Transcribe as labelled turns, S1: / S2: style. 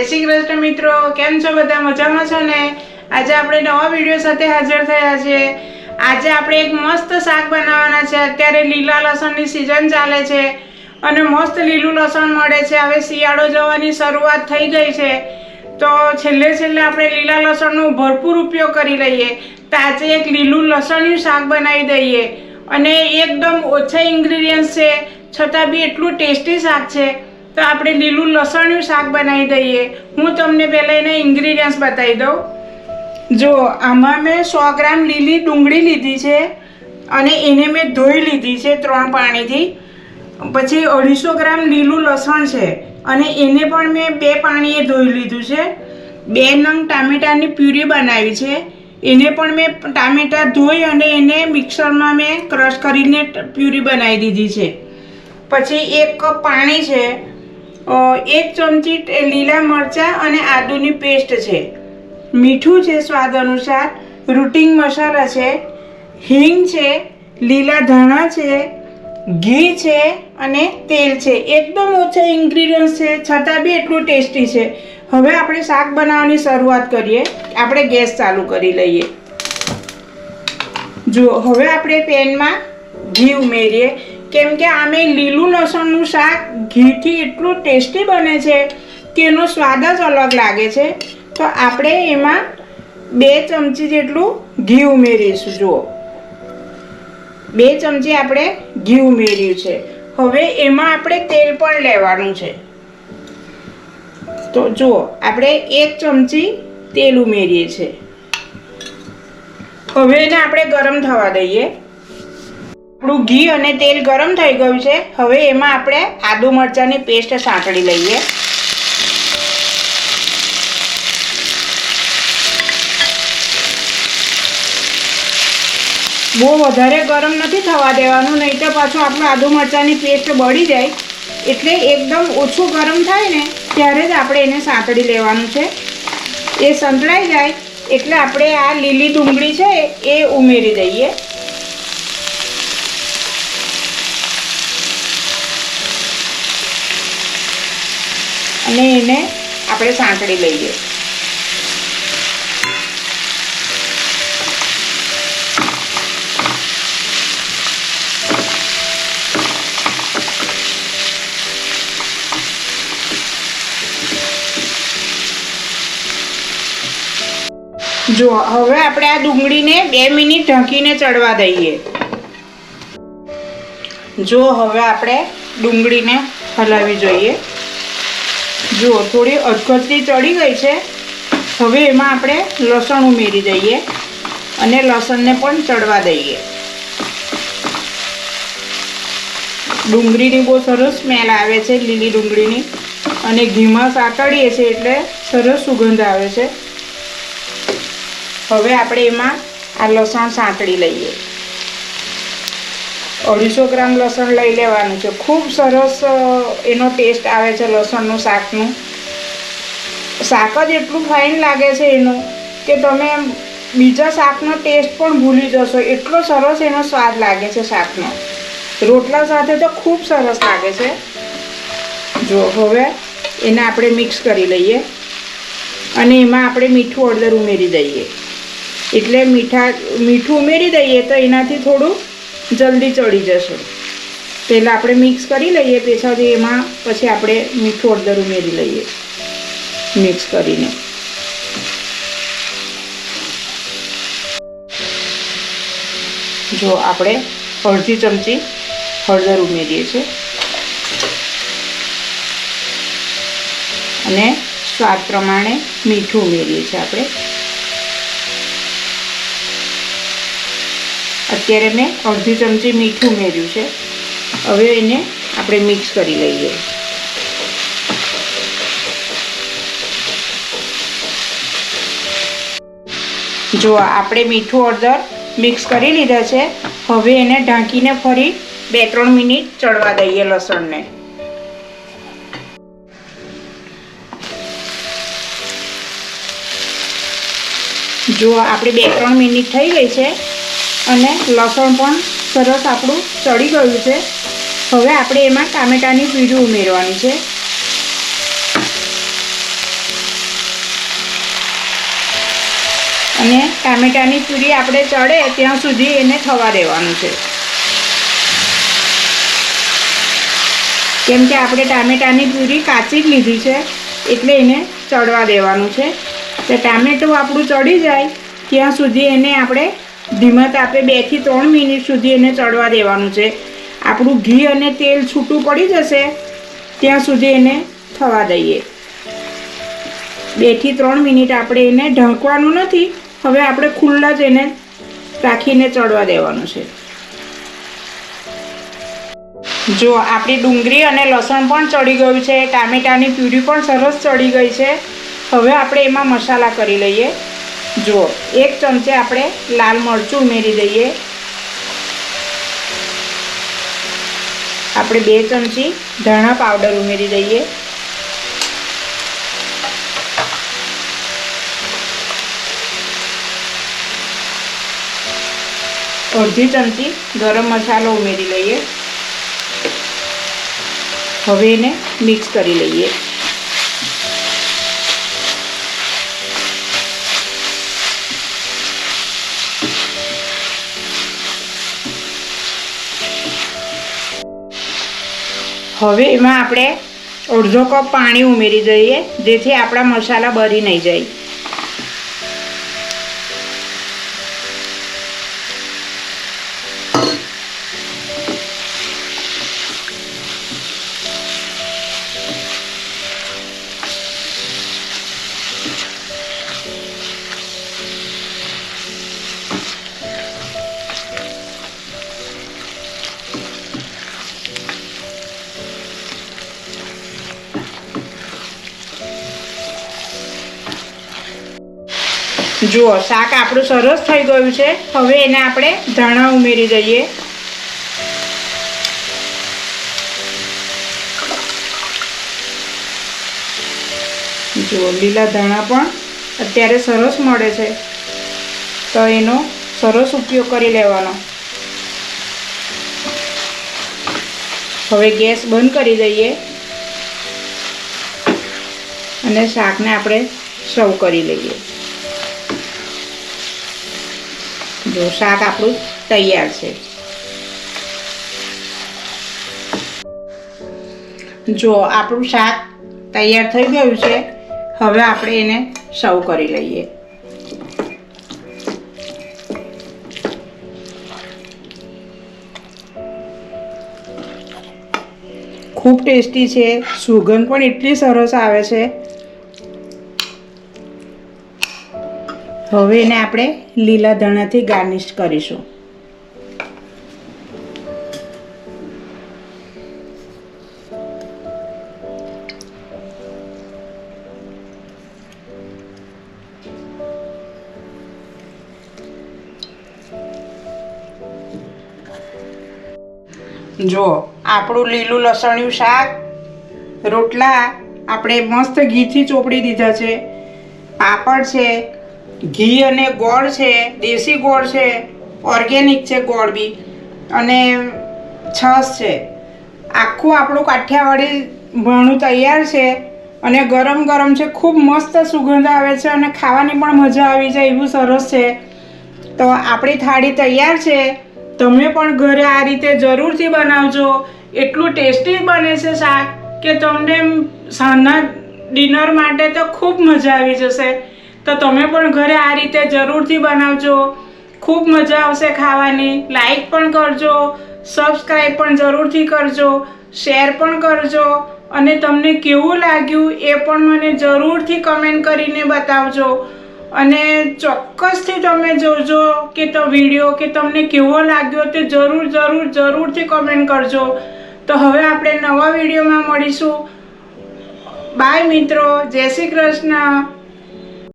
S1: જય શ્રી કૃષ્ણ મિત્રો, કેમ છો બધા? મજામાં છો ને? આજે આપણે નવા વીડિયો સાથે હાજર થયા છે. આજે આપણે એક મસ્ત શાક બનાવવાના છે. અત્યારે લીલા લસણની સિઝન ચાલે છે અને મસ્ત લીલું લસણ મળે છે. હવે શિયાળો જવાની શરૂઆત થઈ ગઈ છે. તો છેલ્લે છેલ્લે આપણે લીલા લસણનો ભરપૂર ઉપયોગ કરી લઈએ. તો આજે એક લીલું લસણનું શાક બનાવી દઈએ. અને એકદમ ઓછા ઇન્ગ્રીડિયન્ટ્સ છે. છતાં બી એટલું ટેસ્ટી શાક છે. તો આપણે લીલું લસણનું શાક બનાવી દઈએ. હું તમને પહેલાં એના ઇન્ગ્રીડિયન્ટ્સ બતાવી દઉં. જો, આમાં મેં સો ગ્રામ લીલી ડુંગળી લીધી છે અને એને મેં ધોઈ લીધી છે ત્રણ પાણીથી. પછી અઢીસો ગ્રામ લીલું લસણ છે અને એને પણ મેં બે પાણીએ ધોઈ લીધું છે. બે નંગ ટામેટાની પ્યુરી બનાવી છે. એને પણ મેં ટામેટા ધોઈ અને એને મિક્સરમાં મેં ક્રશ કરીને પ્યુરી બનાવી દીધી છે. પછી એક કપ પાણી છે એક ચમચી લીલા મરચાં અને આદુની પેસ્ટ છે. મીઠું છે સ્વાદ અનુસાર, રૂટિંગ મસાલા છે, હિંગ છે, લીલા ધાણા છે, ઘી છે અને તેલ છે. એકદમ ઓછા ઇન્ગ્રીડિયન્ટ્સ છે, છતાં બી એટલું ટેસ્ટી છે. હવે આપણે શાક બનાવવાની શરૂઆત કરીએ. આપણે ગેસ ચાલુ કરી લઈએ. જો હવે આપણે પેનમાં ઘી ઉમેરીએ. કેમ કે આમે લીલું લસણનું શાક ઘીથી એટલું ટેસ્ટી બને છે કે એનો સ્વાદ જ અલગ લાગે છે. તો આપણે એમાં બે ચમચી જેટલું ઘી ઉમેરીશું, જુઓ. બે ચમચી આપણે ઘી ઉમેર્યું છે. હવે એમાં આપણે તેલ પણ લેવાનું છે. તો જુઓ, આપણે એક ચમચી તેલ ઉમેરીએ છીએ. હવે એને આપણે ગરમ થવા દઈએ. આપણું ઘી અને તેલ ગરમ થઈ ગયું છે. હવે એમાં આપણે આદુ મરચાંની પેસ્ટ સાંકળી લઈએ. બહુ વધારે ગરમ નથી થવા દેવાનું નહીં તો પાછું આપણું આદુ મરચાંની પેસ્ટ બળી જાય. એટલે એકદમ ઓછું ગરમ થાય ને, ત્યારે જ આપણે એને સાંકળી લેવાનું છે. એ સંતળાઈ જાય, એટલે આપણે આ લીલી ડુંગળી છે એ ઉમેરી દઈએ. અને એને આપણે સાંકળી લઈએ. જો, હવે આપણે આ ડુંગળીને બે મિનિટ ઢાંકીને ચડવા દઈએ. જો, હવે આપણે ડુંગળીને હલાવી જોઈએ. જો થોડી અધકચરી ચડી ગઈ છે. હવે એમાં આપણે લસણ ઉમેરી દઈએ અને લસણને પણ ચડવા દઈએ. ડુંગળીની બહુ સરસ સ્મેલ આવે છે, લીલી ડુંગળીની. અને ઘીમાં સાતળીએ છીએ એટલે સરસ સુગંધ આવે છે. હવે આપણે એમાં આ લસણ સાંતળી લઈએ. અઢીસો ગ્રામ લસણ લઈ લેવાનું છે. ખૂબ સરસ એનો ટેસ્ટ આવે છે લસણનું શાકનું. શાક જ એટલું ફાઇન લાગે છે એનું કે તમે બીજા શાકનો ટેસ્ટ પણ ભૂલી જશો. એટલો સરસ એનો સ્વાદ લાગે છે શાકનો. રોટલા સાથે તો ખૂબ સરસ લાગે છે. જો હવે એને આપણે મિક્સ કરી લઈએ અને એમાં આપણે મીઠું હળદર ઉમેરી દઈએ. એટલે મીઠા, મીઠું ઉમેરી દઈએ તો એનાથી થોડું જલ્દી ચડી જશે. પહેલાં આપણે મિક્સ કરી લઈએ પેછાથી એમાં પછી આપણે મીઠું હળદર ઉમેરી લઈએ. મિક્સ કરીને. જો આપણે અડધી ચમચી હળદર ઉમેરીએ છીએ. અને સ્વાદ પ્રમાણે મીઠું ઉમેરીએ છીએ આપણે. અત્યારે મેં અડધી ચમચી મીઠું ઉમેર્યું છે. હવે એને આપણે મિક્સ કરી લઈએ. જો આપણે મીઠું હળદર મિક્સ કરી લીધા છે, હવે એને ઢાંકીને ફરી બે ત્રણ મિનિટ ચડવા દઈએ લસણને. જો આપણે બે ત્રણ મિનિટ થઈ ગઈ છે અને લસણ પણ સરસ આપણું ચડી ગયું છે. હવે આપણે એમાં ટામેટાની પીઢું ઉમેરવાની છે. અને ટામેટાની પૂરી આપણે ચડે ત્યાં સુધી એને થવા દેવાનું છે. કેમ કે આપણે ટામેટાની પૂરી કાચી જ લીધી છે, એટલે એને ચડવા દેવાનું છે. તો ટામેટું આપણું ચડી જાય, ત્યાં સુધી એને આપણે ધીમા તાપે બેથી ત્રણ મિનિટ સુધી એને ચડવા દેવાનું છે. આપણું ઘી અને તેલ છૂટું પડી જશે ત્યાં સુધી એને થવા દઈએ. બેથી ત્રણ મિનિટ આપણે એને ઢાંકવાનું નથી, હવે આપણે ખુલ્લા જ એને રાખીને ચડવા દેવાનું છે. જો આપણી ડુંગળી અને લસણ પણ ચડી ગયું છે, ટામેટાની પ્યુરી પણ સરસ ચડી ગઈ છે, હવે આપણે એમાં મસાલા કરી લઈએ. જો એક ચમચે આપણે લાલ મરચું ઉમેરી દઈએ. આપણે બે ચમચી ધાણા પાવડર ઉમેરી દઈએ. અડધી ચમચી ગરમ મસાલો ઉમેરી લઈએ. હવે એને મિક્સ કરી લઈએ. હવે એમાં આપણે અડધો કપ પાણી ઉમેરી દઈએ જેથી આપણા મસાલા બરી નહીં જાય. જુઓ, શાક આપણું સરસ થઈ ગયું છે. હવે એને આપણે ધાણા ઉમેરી દઈએ. જુઓ, લીલા ધાણા પણ અત્યારે સરસ મળે છે. તો એનો સરસ ઉપયોગ કરી લેવાનો. હવે ગેસ બંધ કરી દઈએ. અને શાકને આપણે સર્વ કરી લઈએ. જો શાક આપણું તૈયાર છે. જો આપણું શાક તૈયાર થઈ ગયું છે, હવે આપણે એને સર્વ કરી લઈએ. ખૂબ ટેસ્ટી છે, સુગંધ પણ એટલી સરસ આવે છે. હવે એને આપણે લીલા ધાણાથી ગાર્નિશ કરીશું. જો, આપણું લીલું લસણિયું શાક, રોટલા, આપણે મસ્ત ઘીથી ચોપડી દીધા છે, પાપડ છે ઘી અને ગોળ છે, દેશી ગોળ છે ઓર્ગેનિક છે ગોળ બી, અને છાશ છે. આખું આપણું કાઠિયાવાડી ભણું તૈયાર છે અને ગરમ ગરમ છે, ખૂબ મસ્ત સુગંધ આવે છે અને ખાવાની પણ મજા આવી જાય એવું સરસ છે. તો આપણી થાળી તૈયાર છે, તમે પણ ઘરે આ રીતે જરૂરથી બનાવજો. એટલું ટેસ્ટી બને છે શાક કે તમને સાંજના ડિનર માટે તો ખૂબ મજા આવી જશે. તો તમે પણ ઘરે આ રીતે જરૂરથી બનાવજો. ખૂબ મજા આવશે ખાવાની. લાઈક પણ કરજો. સબસ્ક્રાઈબ પણ જરૂરથી કરજો. શેર પણ કરજો. અને તમને કેવું લાગ્યું એ પણ મને જરૂરથી કમેન્ટ કરીને બતાવજો. અને ચોક્કસથી તમે જોજો કે તો વીડિયો કે તમને કેવો લાગ્યો તે જરૂર જરૂર, જરૂરથી કમેન્ટ કરજો. તો હવે આપણે નવા વિડીયોમાં મળીશું. બાય મિત્રો. જય શ્રી કૃષ્ણ.